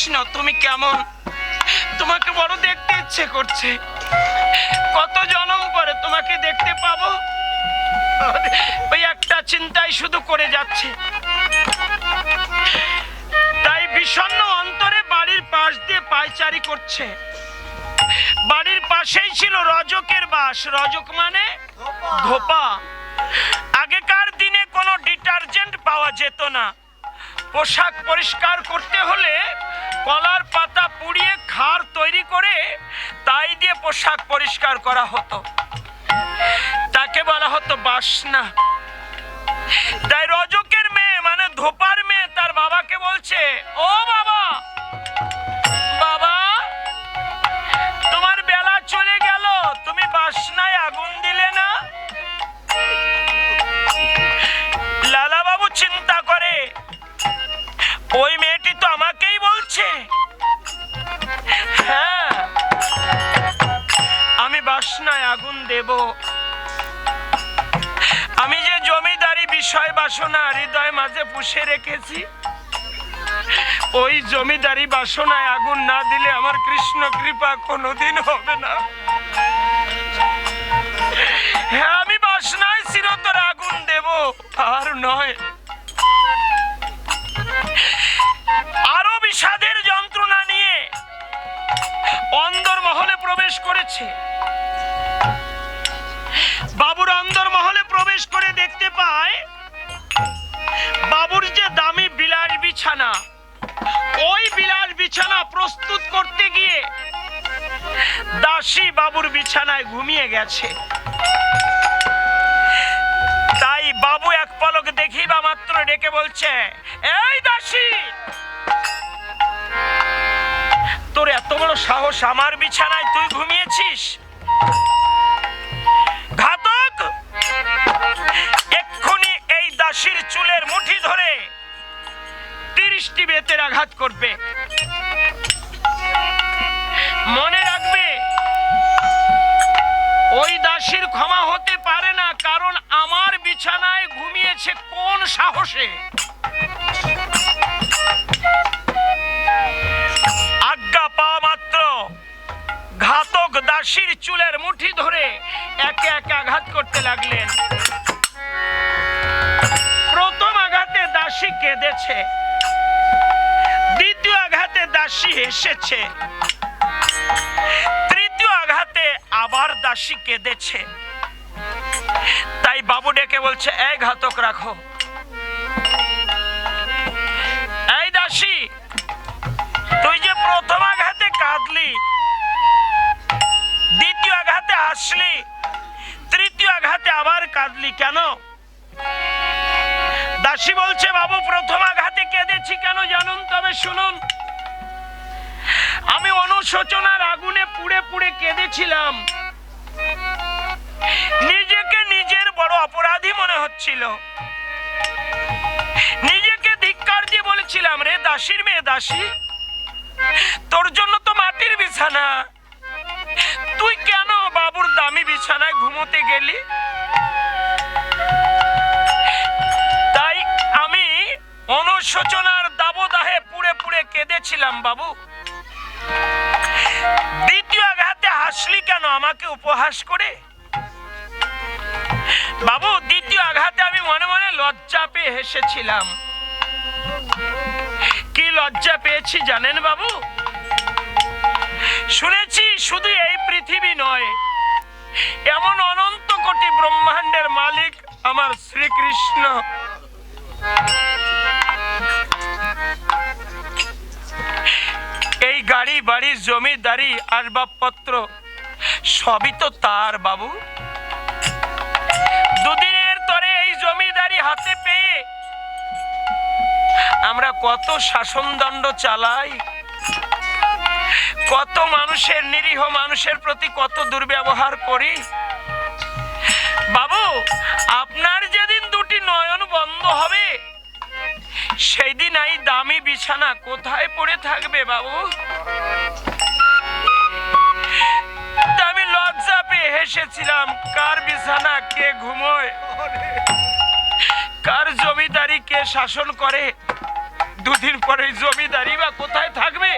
কৃষ্ণ তুমি কেমন? তোমাকে বড় দেখতে ইচ্ছে করছে। কত জনম পরে তোমাকে দেখতে পাবো? ওই একটা চিন্তাই শুধু করে যাচ্ছে। তাই বিষণ্ণ অন্তরে বাড়ির পাশ দিয়ে পায়চারি করছে। বাড়ির পাশেই ছিল রজকের বাস। রজক মানে ধোপা। আগেকার দিনে কোনো ডিটারজেন্ট পাওয়া যেত না। পোশাক পরিষ্কার করতে হলে কলার পাতা পুড়িয়ে খার তৈরি করে তাই দিয়ে পোশাক পরিষ্কার করা হতো। তাকে বলা হতো বাসনা। তাই রজকের মেয়ে মানে ধোপার মেয়ে তার বাবাকে বলছে, ও বাবা বলছে হ্যাঁ। আমি বাসনায় আগুন দেব। আমি যে জমিদারি বিষয় বাসনা হৃদয় মাঝে পুষে রেখেছি, ওই জমিদারি বাসনায় আগুন না দিলে আমার কৃষ্ণ কৃপা কোনোদিন হবে না। হ্যাঁ আমি বাসনায় চিরতর আগুন দেব, আর নয় প্রবেশ করেছে। বাবুর অন্দর মহলে প্রবেশ করে দেখতে পায়, বাবুর যে দামি বিলাস বিছানা, ওই বিলাস বিছানা প্রস্তুত করতে গিয়ে দাসী বাবুর বিছানায় ঘুমিয়ে গেছে। তাই বাবু এক পলক দেখিবা মাত্র ডেকে বলছে, এই দাসী তোর এত বড় সাহস আমার বিছানায় তুই ঘুমিয়েছিস? ঘাতক! এক্ষুনি এই দাসীর চুলের মুঠি ধরে তিরিশটি বেতের আঘাত করবে। মনে রাখবে, ওই দাসীর ক্ষমা হতে পারে না, কারণ আমার বিছানায় ঘুমিয়েছে কোন সাহসে? দাসীর চুলের মুঠি ধরে একে একে আঘাত করতে লাগলেন। প্রথম আঘাতে দাসী কেঁদেছে, দ্বিতীয় আঘাতে দাসী হেসেছে, তৃতীয় আঘাতে আবার দাসী কেঁদেছে। তাই বাবু ডেকে বলছে এক ঘাতক রাখো। হাসলি তৃতীয় আঘাতে আবার কাঁদলি কেন? দাসী বলছে, বাবু, প্রথম আঘাতে কেঁদেছি কেন জানুন? তবে শুনুন। আমি অনুশোচনার আগুনে পুড়ে পুড়ে কেঁদেছিলাম। নিজেকে নিজের বড় অপরাধী মনে হচ্ছিল। নিজেকে ধিক্কার দিয়ে বলেছিলাম, রে দাসীর মেয়ে দাসী, তোর জন্য তো মাটির বিছানা। তুই কেন বাবুর দামি বিছানায় ঘুমোতে গেলি? তাই আমি অনুশোচনার দাবদাহে পুড়ে পুড়ে কেঁদেছিলাম বাবু। দ্বিতীয় আঘাতে হাসলি কেন আমাকে উপহাস করে? বাবু, দ্বিতীয় আঘাতে আমি মনে মনে লজ্জা পেয়ে হেসেছিলাম। কি লজ্জা পেয়েছি জানেন বাবু? শুনেছি শুধু এই পৃথিবী নয়, এমন অনন্ত কোটি ব্রহ্মাণ্ডের মালিক আমার শ্রীকৃষ্ণ। এই গাড়ি, বাড়ি জমিদারি আসবাবপত্র সবই তো তার, বাবু। দুদিনের তরে এই জমিদারি হাতে পেয়ে আমরা কত শাসনদণ্ড চালাই কত মানুষের নিরীহ মানুষের প্রতি কত দুর্ব্যবহার করি? বাবু, আপনার যেদিন দুটি নয়ন বন্ধ হবে সেই দিন এই দামি বিছানা কোথায় পড়ে থাকবে বাবু? আমি লজ্জা পেয়ে হেসেছিলাম, কার বিছানা কে ঘুমোয়? কার জমিদারি কে শাসন করে? দুদিন পরে জমিদারি বা কোথায় থাকবে?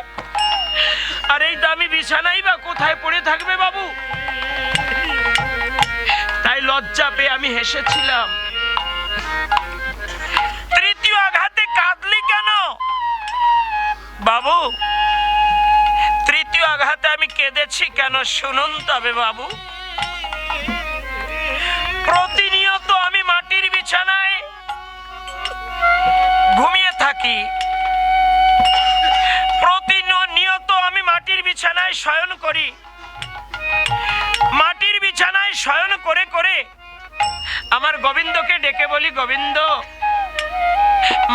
আর এই দামি বিছানাই বা কোথায় পড়ে থাকবে বাবু? তাই লজ্জা পেয়ে আমি হেসেছিলাম। তৃতীয় আঘাতে কাঁদলি কেন? বাবু, তৃতীয় আঘাতে আমি কেঁদেছি কেন শুনুন তবে বাবু। প্রতিনিয়ত আমি মাটির বিছানায় ঘুমিয়ে থাকি। বিছানায় শয়ন করি। মাটির বিছানায় শয়ন করে করে আমার গোবিন্দকে ডেকে বলি, গোবিন্দ,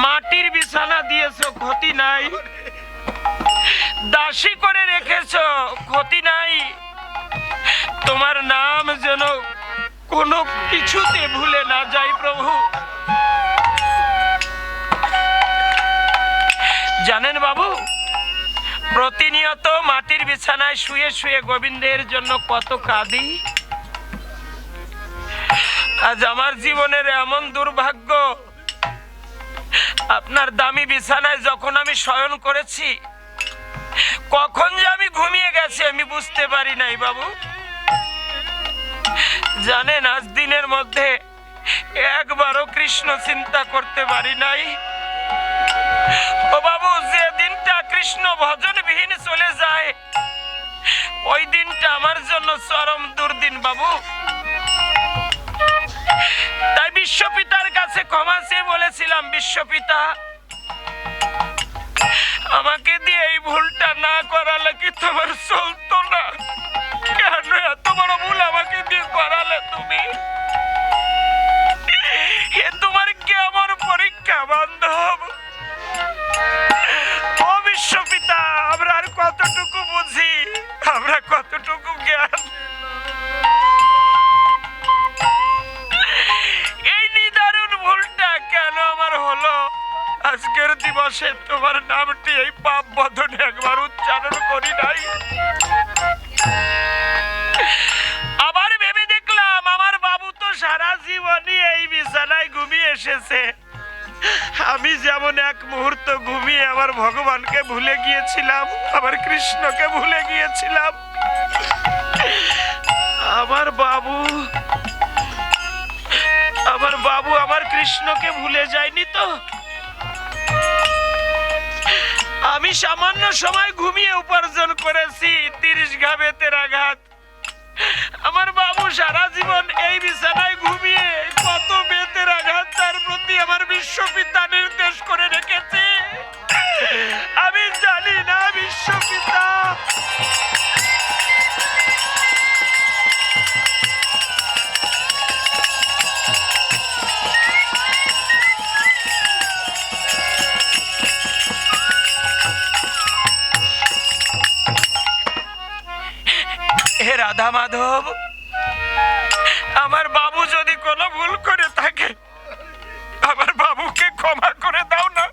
মাটির বিছানা দিয়েছ, ক্ষতি নাই। দাসী করে রেখেছো, ক্ষতি নাই। তোমার নাম যেন কোনো কিছুতে ভুলে না যাই প্রভু। জানেন বাবু প্রতিনিয়ত মাটির বিছানায় শুয়ে শুয়ে গোবিন্দের জন্য কত কাঁদি। আজ আমার জীবনের এমন দুর্ভাগ্য, আপনার দামি বিছানায় যখন আমি শয়ন করেছি, কখন যে আমি ঘুমিয়ে গেছি আমি বুঝতে পারি নাই বাবু। জানেন, আজ দিনের মধ্যে একবারও কৃষ্ণ চিন্তা করতে পারি নাই। ও বাবু যে দিনটা কৃষ্ণ ভজন বিহীন চলে যায়। ওই দিনটা আমার জন্য চরম দুর্দিন, বাবু। তাই বিশ্বপিতার কাছে ক্ষমা চেয়ে বলেছিলাম, বিশ্বপিতা, আমাকে দিয়ে এই ভুলটা না করালে কি তোমার চলতো না? কেন এত বড় ভুল আমাকে দিয়ে করালে তুমি? তোমার কেমন পরীক্ষা, বান্ধব? বিশ্বপিতা, আমরা আর কতটুকু বুঝি? আমরা কতটুকু জ্ঞান? এই নিদারুণ ভুলটা কেন আমার হলো? আজকের দিবসে তোমার নামটি এই পাপ বদনে একবার উচ্চারণ করি নাই। আবার ভেবে দেখলাম, আমার বাবু তো সারা জীবনই এই বিছানায় ঘুমিয়ে এসেছে। আমি যেমন এক মুহূর্ত ঘুমিয়ে আমার ভগবানকে ভুলে গিয়েছিলাম আমার কৃষ্ণকে ভুলে গিয়েছিলাম। আমার বাবু আমার বাবু আমার কৃষ্ণকে ভুলে যায়নি তো? আমি সামান্য সময় ঘুমিয়ে উপার্জন করেছি, তিরিশ ঘা বেতের আঘাত আমার বাবু সারা জীবন এই বিছানায় ঘুমিয়ে প্রতি আমার বিশ্বপিতা নির্দেশ করে রেখেছে। আমি জানি না বিশ্বপিতা। রাধা মাধব ক্ষমা করে দাও না।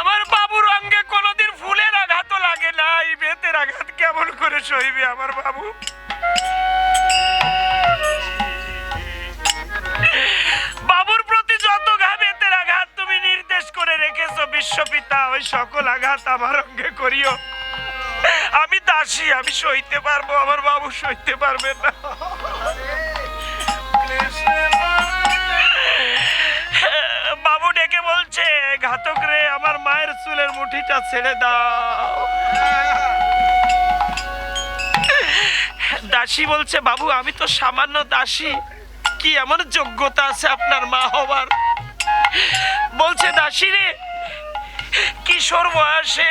আমার বাবুর অঙ্গে কোনোদিন ফুলের আঘাতও লাগে না এই বেতের আঘাত কেমন করে সইবে আমার বাবু? বাবুর প্রতি যত ঘা বেতের আঘাত তুমি নির্দেশ করে রেখেছো, বিশ্বপিতা, ওই সকল আঘাত আমার অঙ্গে করিও। আমি দাসী, আমি সইতে পারব, আমার বাবু সইতে পারবে না। চুলের মুঠিটা ছেড়ে দাও। দাসী বলছে, বাবু, আমি তো সামান্য দাসী। কি এমন যোগ্যতা আছে আপনার মা হবার বলছে, দাসী রে, কিশোর বয়সে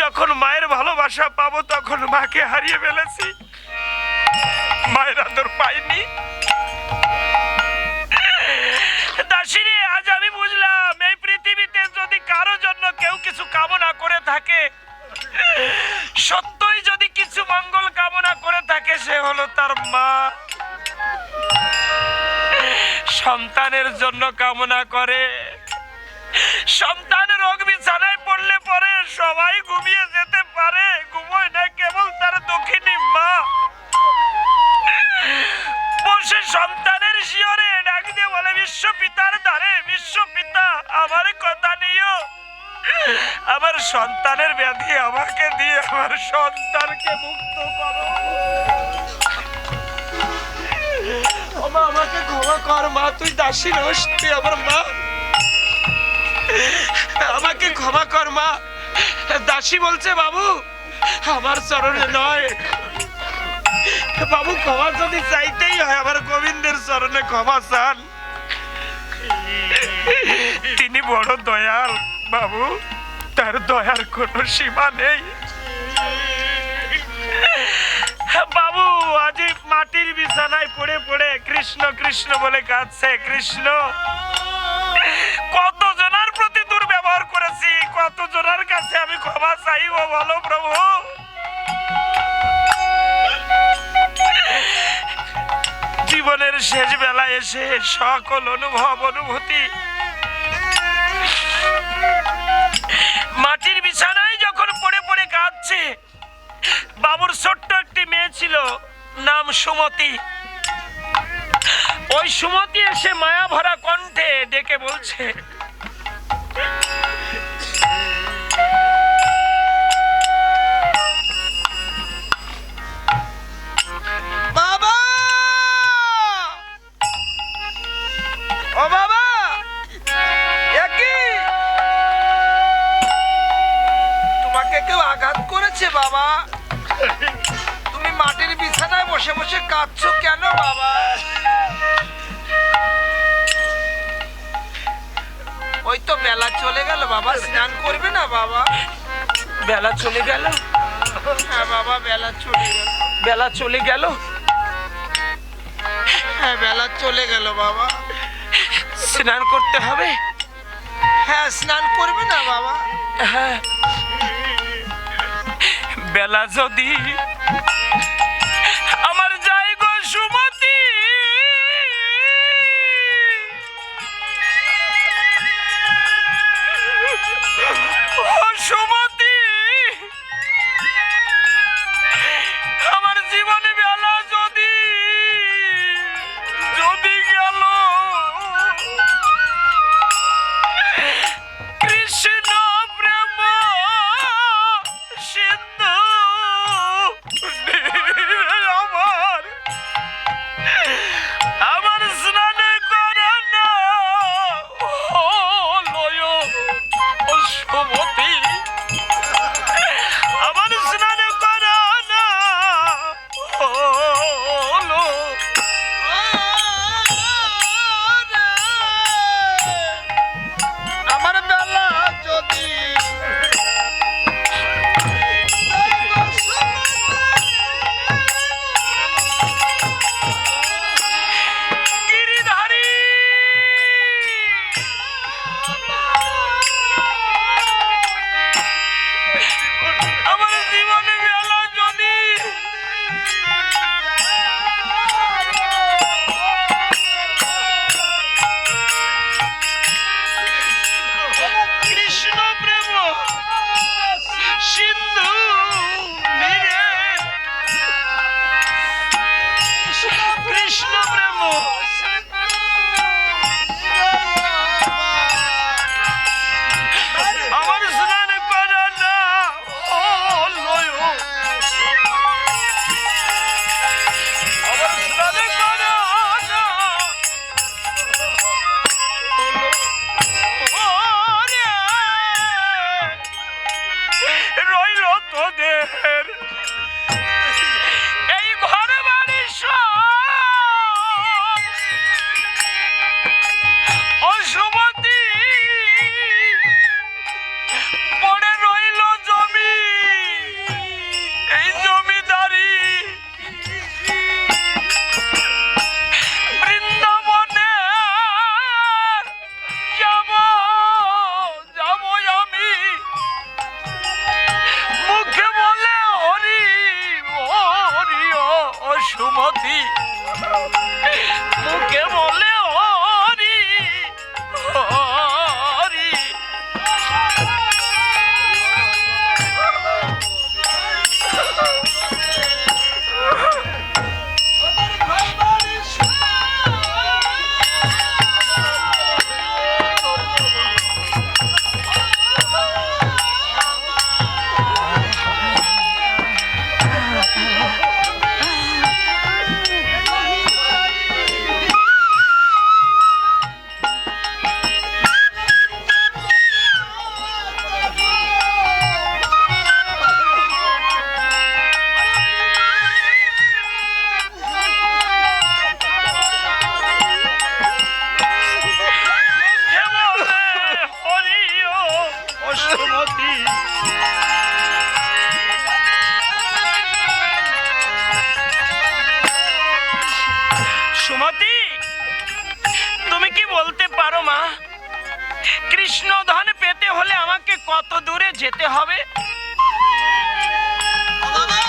যখন মায়ের ভালোবাসা পাবো তখন মাকে হারিয়ে ফেলেছি। মায়ের আদর পাইনি। দাসী রে, আজ আমি বুঝলাম, এই পৃথিবীতে কারও জন্য কেউ কিছু কামনা করে থাকে, সত্যই যদি কিছু মঙ্গল কামনা করে থাকে, সে হলো তার মা। সন্তানের জন্য কামনা করে। সন্তানের রোগ বিছানায় পড়লে পরে সবাই ঘুমিয়ে যেতে পারে। ঘুমোয় না কেবল তার দক্ষিণী মা। বসে সন্তানের শিয়রে ডাক দিয়ে বলে, বিশ্ব পিতার ধারে বিশ্ব পিতা, আমার সন্তানের ব্যাধি আমাকে দিয়ে আমার সন্তানকে মুক্ত করো। আমাকে ক্ষমা কর, মা, তুই দাসী নস তুই আমার মা। আমাকে ক্ষমা কর, মা। দাসী বলছে, বাবু, আমার চরণে নয়। বাবু, ক্ষমা যদি চাইতেই হয়, আমার গোবিন্দের চরণে ক্ষমা চান। তিনি বড় দয়াল, বাবু। তার দয়ার কোনো সীমা নেই। বাবু, আজি মাটির বিছানায় পড়ে পড়ে কৃষ্ণ কৃষ্ণ বলে কাঁদছে, কৃষ্ণ। কত জনের প্রতি দুর্ব্যবহার করেছি কত জনের কাছে আমি ক্ষমা চাইব বলো প্রভু। জীবনের শেষ বেলায় এসে সকল অনুভব, অনুভূতি মাটির বিছানায় যখন পড়ে পড়ে কাঁদছে, বাবুর ছোট্ট একটি মেয়ে ছিল, নাম সুমতি। ওই সুমতি এসে মায়া ভরা কণ্ঠে ডেকে বলছে কাঁদছো কেন বাবা? ওই তো বেলা চলে গেল বাবা স্নান করবে না বাবা? বেলা চলে গেল? হ্যাঁ বাবা বেলা চলে গেল। বেলা চলে গেল? হ্যাঁ বেলা চলে গেল বাবা। স্নান করতে হবে? হ্যাঁ স্নান করবে না বাবা। হ্যাঁ। বেলা যদি পারো মা। কৃষ্ণ ধন পেতে হলে আমাকে কত দূরে যেতে হবে? বাবা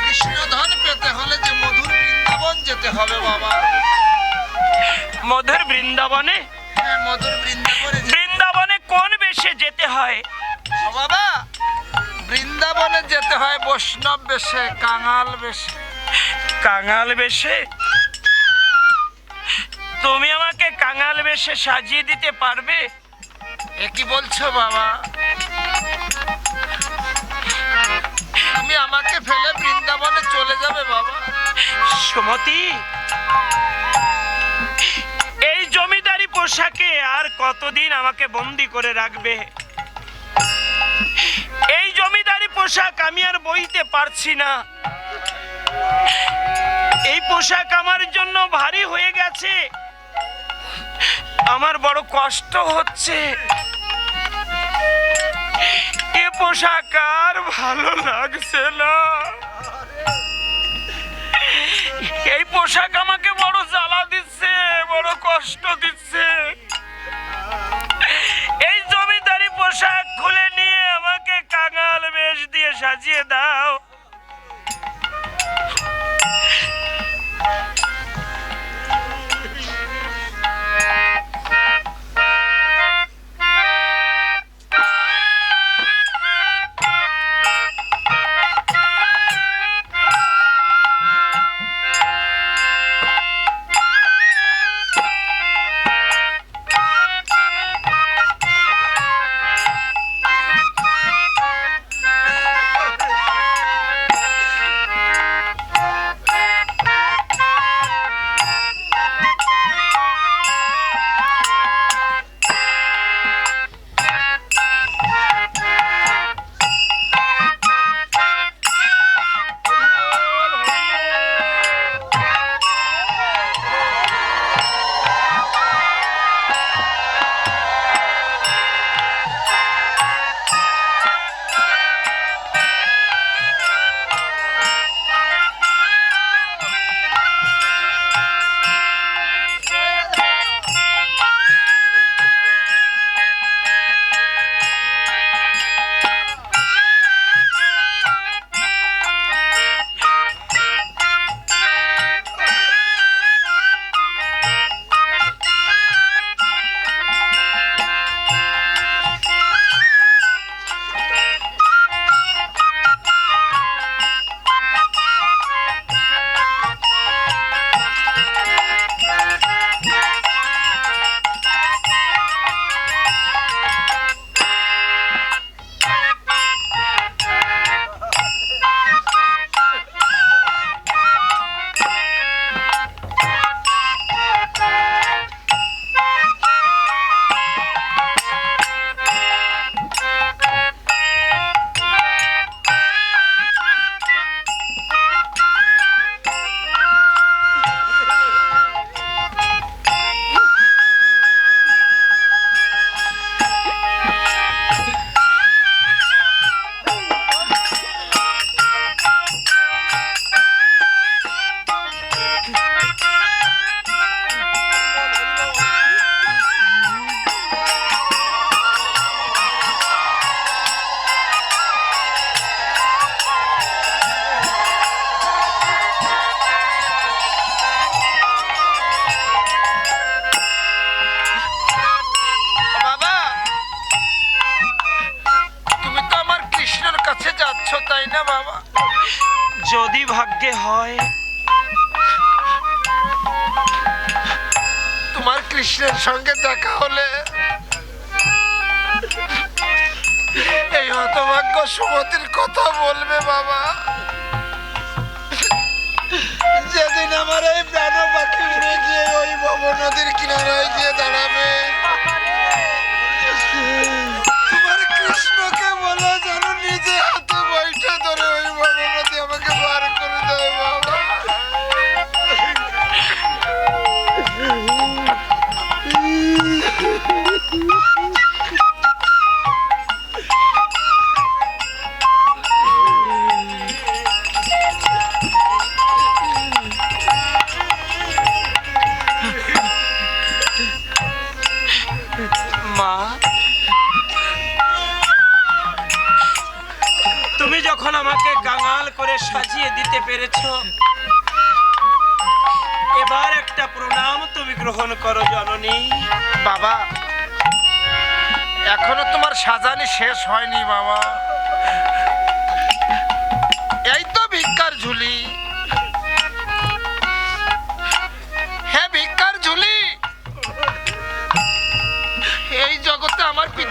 কৃষ্ণ ধন পেতে হলে যে মধুর বৃন্দাবন যেতে হবে বাবা। মধুর বৃন্দাবনে? হ্যাঁ মধুর বৃন্দাবনে বৃন্দাবনে কোন বেশে যেতে হয়? বাবা বৃন্দাবনে যেতে হয় বৈষ্ণব বেশে কাঙাল বেশে। কাঙাল বেশে? তুমি আমাকে কাঙাল বেশে সাজিয়ে দিতে পারবে? এ কি বলছো বাবা? তুমি আমাকে ফেলে বৃন্দাবনে চলে যাবে বাবা। সুমতি এই জমিদারি পোশাকে আর কতদিন আমাকে বন্দি করে রাখবে? এই জমিদারি পোশাক আমি আর বইতে পারছি না। এই পোশাক আমার জন্য ভারী হয়ে গেছে। আমার বড় কষ্ট হচ্ছে। এ পোশাক আর ভালো লাগছে না। এই পোশাক আমাকে বড় জ্বালা দিচ্ছে, বড় কষ্ট দিচ্ছে। এই জমিদারি পোশাক খুলে নিয়ে আমাকে কাঙাল বেশ দিয়ে সাজিয়ে দাও।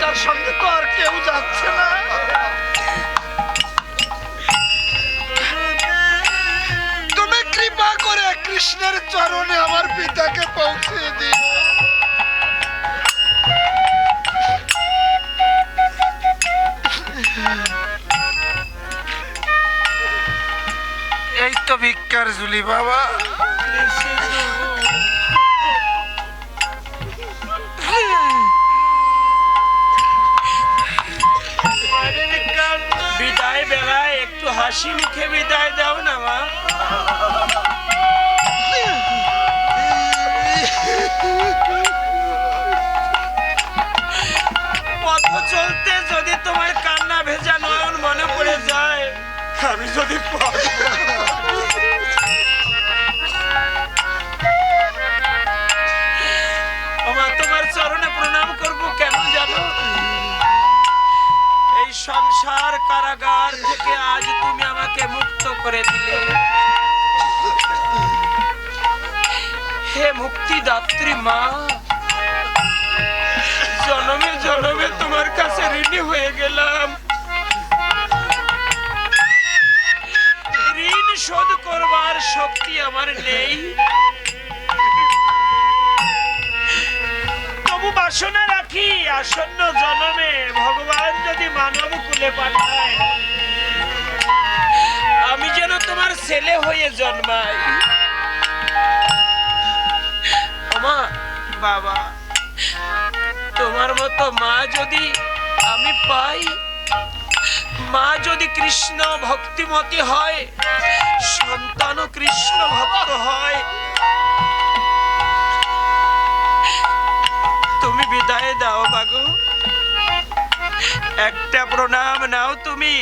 পিতার সঙ্গে তো আর কেউ যাচ্ছে না। তুমি কৃপা করে কৃষ্ণের চরণে আমার পিতাকে পৌঁছে দিও। এই তো ভিক্ষার জুলি বাবা। বেলায় একটু হাসি মুখে বিদায় দাও না, মা। পথ চলতে যদি তোমার কান্না ভেজা নয়ন মনে পড়ে যায়, আমি যদি মা। জনমে জনমে তোমার কাছে ঋণী হয়ে গেলাম। ঋণ শোধ করবার শক্তি আমার নেই। তবু বাসনা রাখি, আসন্ন জন্মে ভগবান যদি মানব কুলে পাঠায়, আমি যেন তোমার ছেলে হয়ে জন্মাই। বাবা। তোমার মতো মা যদি আমি পাই, মা যদি কৃষ্ণ ভক্তিমতী হয়, সন্তানও কৃষ্ণ ভক্ত হয়। তুমি বিদায় দাও বাগু। একটা প্রণাম নাও তুমি।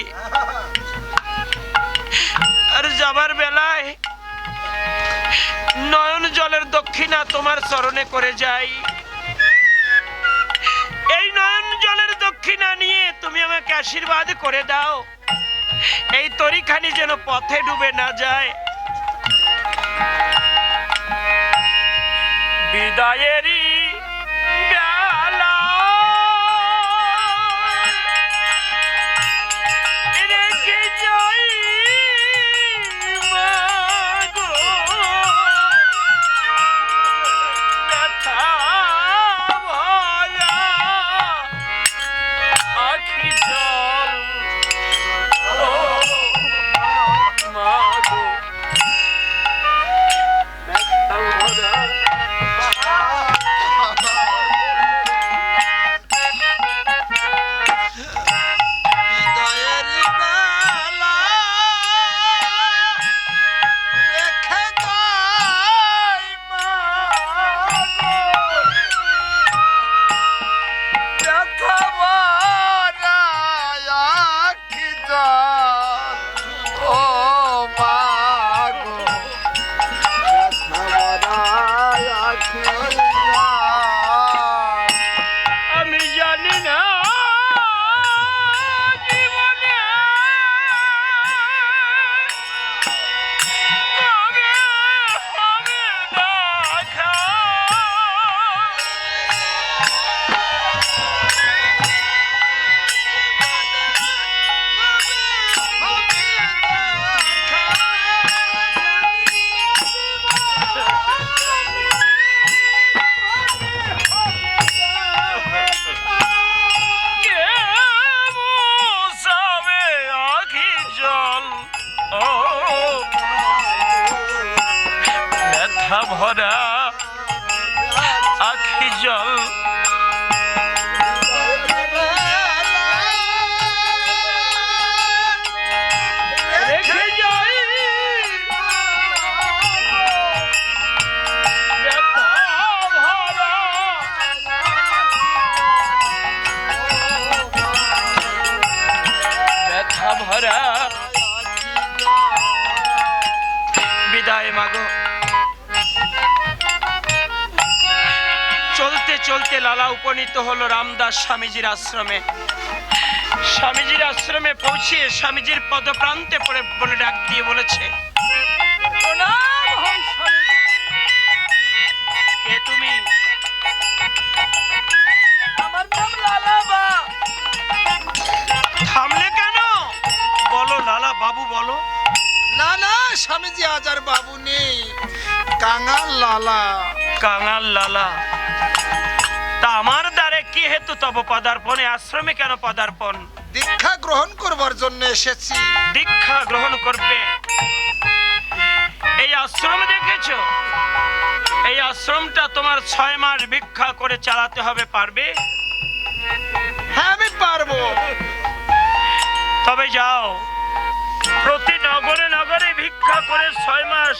আর যাবার বেলায় নয়ন জলের দক্ষিণা তোমার চরণে করে যাই। এই নয়ন জলের দক্ষিণা নিয়ে তুমি আমাকে আশীর্বাদ করে দাও। এই তরিখানি যেন পথে ডুবে না যায়। বিদায়েরই চলতে লালা উপনীত হলো রামদাস স্বামীজির আশ্রমে। স্বামীজির আশ্রমে পৌঁছিয়ে স্বামীজির পদপ্রান্তে পড়ে বলে ডাক দিয়ে বলেছে প্রণাম স্বামীজি। কে তুমি? আমার নাম লালাবা থামলে কেন? বলো লালা বাবু বলো। না না স্বামীজি আজ আর বাবু নেই। কাঙাল লালা। কাঙাল লালা। আমার দ্বারে কি হেতু তব পদার্পণে? আশ্রমে কেন পদার্পণ? দীক্ষা গ্রহণ করবার জন্য এসেছি। দীক্ষা গ্রহণ করবে? এই আশ্রম দেখেছ? এই আশ্রমটা তোমার ছয় মাস ভিক্ষা করে চালাতে হবে পারবে? হ্যাঁ আমি পারব। তবে যাও। প্রতি নগরে নগরে ভিক্ষা করে ছয় মাস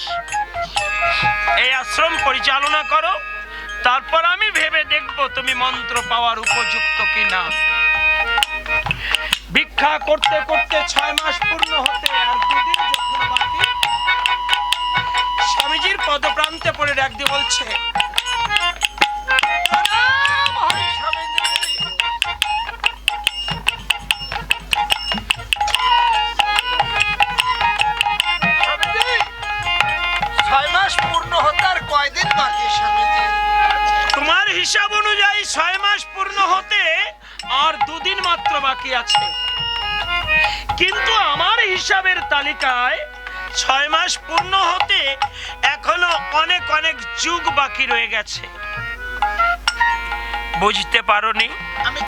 এই আশ্রম পরিচালনা করো। তারপর আমি ভেবে দেখব তুমি মন্ত্র পাওয়ার উপযুক্ত কিনা। ভিক্ষা করতে করতে ছয় মাস পূর্ণ হতে দুদিন যখন বাকি, স্বামীজির পদপ্রান্তে পড়ে ডাক বলছে ছয় মাস পূর্ণ হতে আর কয়দিন বাকি তোমার হিসাব অনুযায়ী ছয় মাস পূর্ণ হতে আর দুদিন মাত্র বাকি আছে। কিন্তু আমার হিসাবের তালিকায় ছয় মাস পূর্ণ হতে এখনও অনেক অনেক যুগ বাকি রয়ে গেছে। বুঝতে পারোনি? আমি